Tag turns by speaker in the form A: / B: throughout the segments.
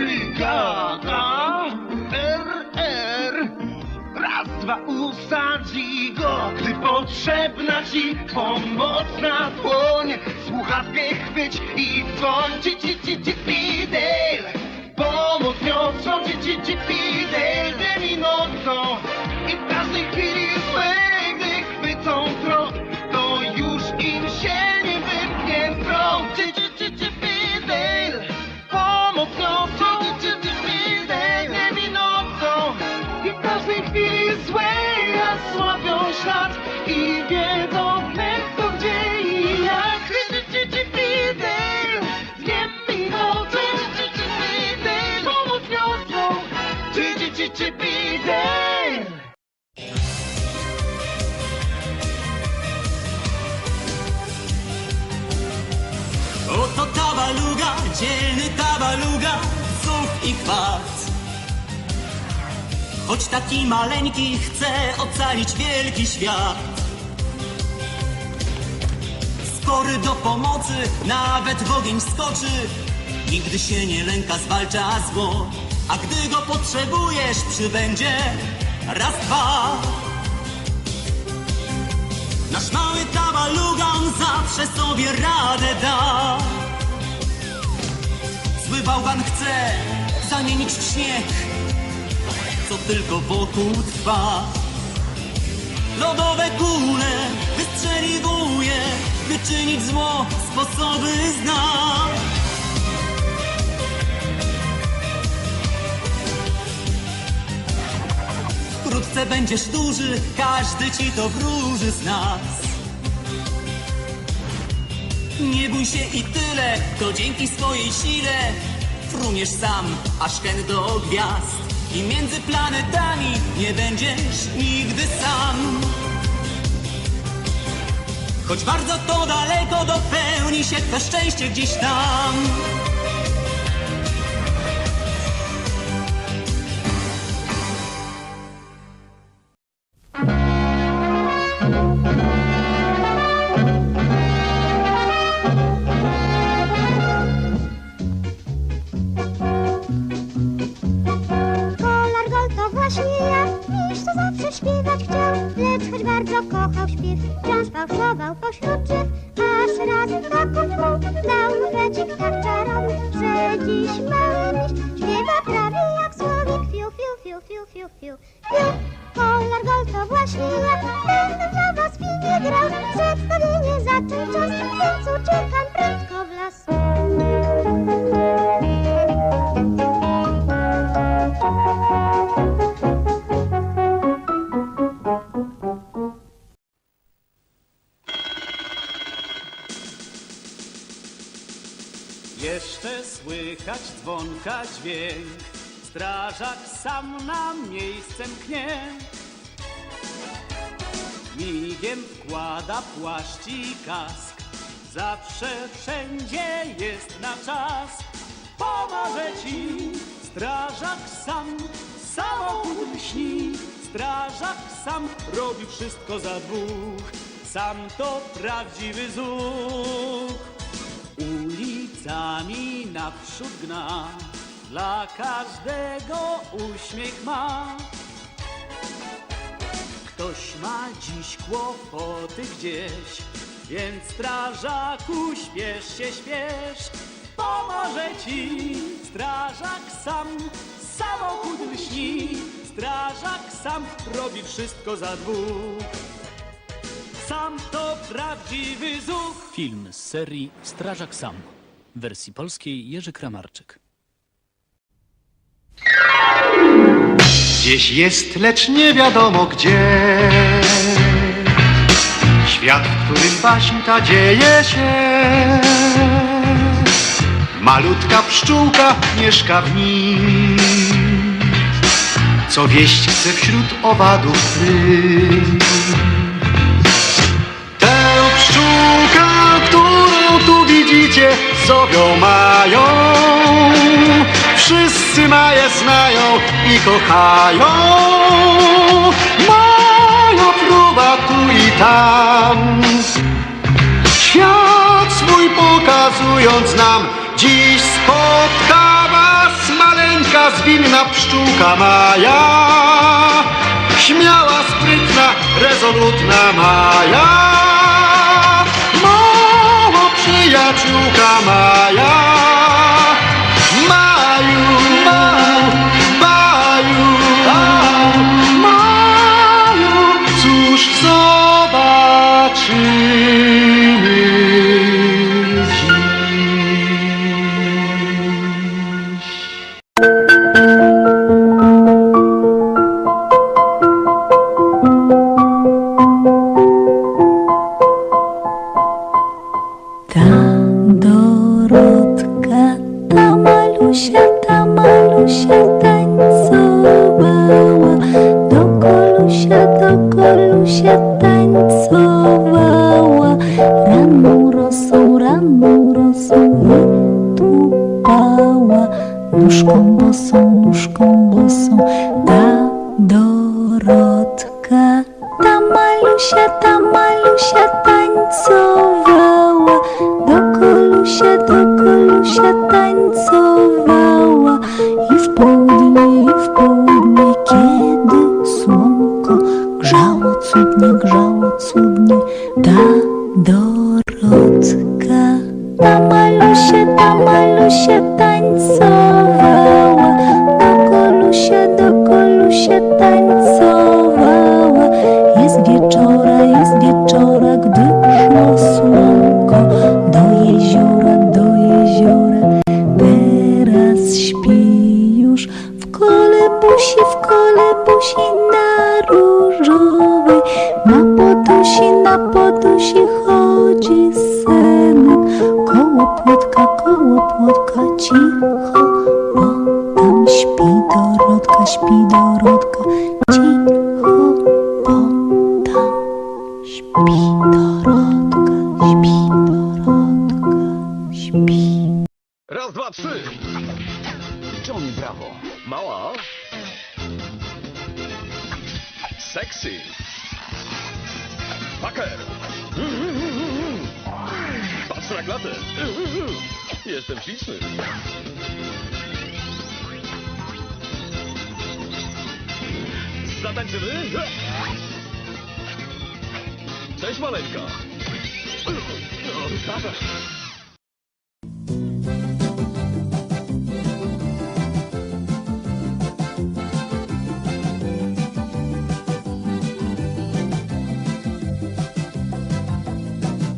A: Brygada RR raz, dwa usadzi go, gdy potrzebna ci pomocna dłoń. Słuchawkę chwyć i dzwoń, ci, ci, ci, ci, Fidel. Pomoc niosą ci, ci, ci, Fidel, dzień i nocą. I w każdej chwili
B: dzielny tabaluga, słów i chwat. Choć taki maleńki chce ocalić wielki świat. Skory do pomocy, nawet w ogień skoczy. Nigdy się nie lęka, zwalcza zło. A gdy go potrzebujesz, przybędzie raz, dwa. Nasz mały tabalugan zawsze sobie radę da. Zły bałwan chce zamienić w śnieg, co tylko wokół trwa. Lodowe kule wystrzeliwuje, by czynić zło sposoby zna. Wkrótce będziesz duży, każdy ci to wróży z nas. Nie bój się i tyle, to dzięki swojej sile fruniesz sam, aż ten do gwiazd. I między planetami nie będziesz nigdy sam. Choć bardzo to daleko, dopełni się to szczęście gdzieś tam.
C: Kochał śpiew, wciąż fałszował pośród drzew, aż raz taką mu dał krecik tak czarowny, że dziś mały mistrz śpiewa prawie jak słowik, fiu, fiu, fiu, fiu, fiu, fiu, fiu. Kolar Gold to właśnie ja, będę dla was pilnie grał, przedstawienie zaczął czas, więc uciekam prędko w las.
B: Jeszcze słychać dzwonka dźwięk, strażak sam na miejsce mknie. Migiem wkłada płaszcz i kask, zawsze wszędzie jest na czas. Pomoże ci strażak sam, samochód lśni. Strażak sam robi wszystko za dwóch, sam to prawdziwy zuch. Ulicami naprzód gna, dla każdego uśmiech ma. Ktoś ma dziś kłopoty gdzieś, więc strażaku śpiesz się, śpiesz. Pomoże ci strażak sam, samochód lśni. Strażak sam robi wszystko za dwóch. Sam to prawdziwy zuch.
D: Film z serii Strażak Sam. W wersji polskiej Jerzy Kramarczyk.
E: Gdzieś jest, lecz nie wiadomo gdzie. Świat, w którym baśń ta dzieje się. Malutka pszczółka mieszka w nim. Co wieść chce wśród owadów swych. Zowią mają. Wszyscy maje znają i kochają. Mają próba tu i tam. Świat swój pokazując nam, Dziś spotka was maleńka zwinna pszczółka Maja. Śmiała, sprytna, rezolutna Maja.
F: Nóżką bosą, nóżką bosą Ta Dorotka, ta malusia, ta malusia tańcowała. Do kolusia, do kolusia tańcowała
A: Raz, dwa, trzy. Brawo. Mała. Sexy. Paker. Patrz na klatę. Jestem śliczny. Zatańczymy? Cześć maleńka. No, wystarcza.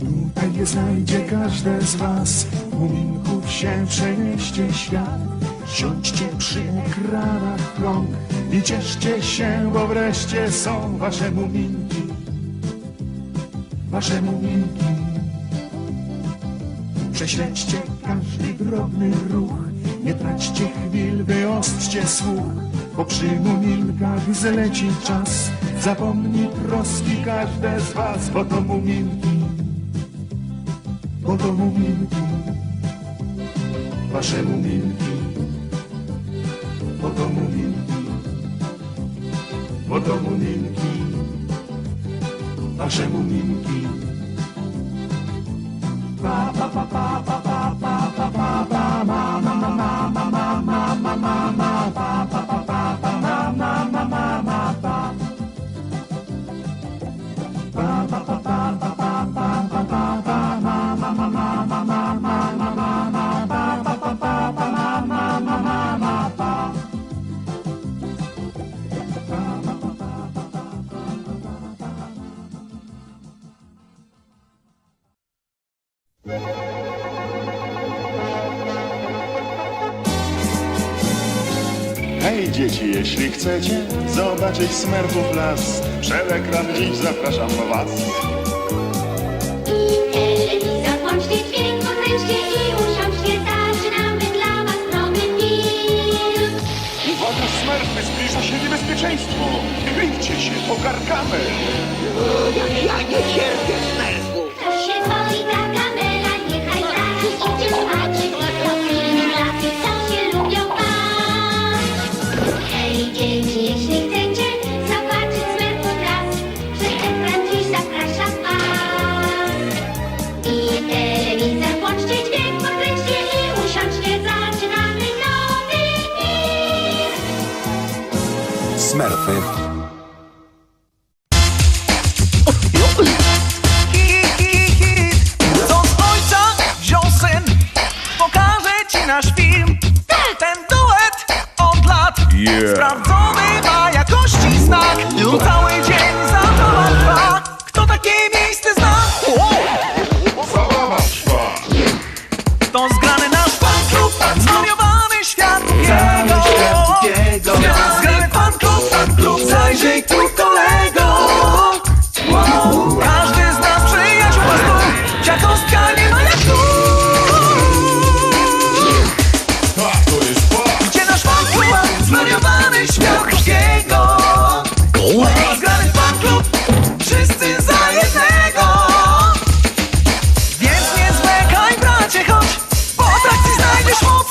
G: Tutaj nie znajdzie każde z was Muminków się przenieście świat Siądźcie przy ekranach rąk I cieszcie się, bo wreszcie są wasze muminki Wasze muminki Prześledźcie każdy drobny ruch. Nie traćcie chwil, wyostrzcie słuch Bo przy muminkach zleci czas. Zapomni troski każde z was Bo to muminki bo to muminki, wasze muminki, bo to muminki, bo to muminki, wasze muminki. Jeśli chcecie zobaczyć smerfów las, przed ekran dziś zapraszam was.
C: Telewizor włączcie dźwięk, podkręćcie i usiądźcie, zaczynamy dla was nowy film.
G: Uwaga, smerfy, zbliża się niebezpieczeństwo! Kryjcie się, pogarkamy!
C: To się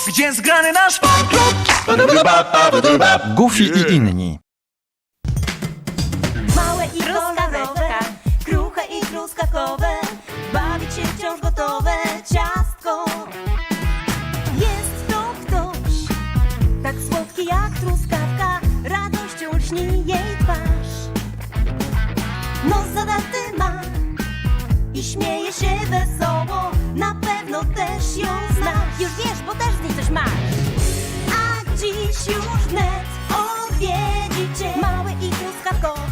H: Gdzie zgrany nasz fan klub
I: Goofy i inni.
J: Małe i kolorowe, kruche i truskawkowe Bawić się wciąż gotowe ciastko. Jest to ktoś Tak słodki jak truskawka Radością lśni jej twarz. Nos zadaty ma I śmieje się wesoło Na pewno też ją już wiesz, bo też z niej coś masz. A dziś już net odwiedzi cię mały i pluskawkowy.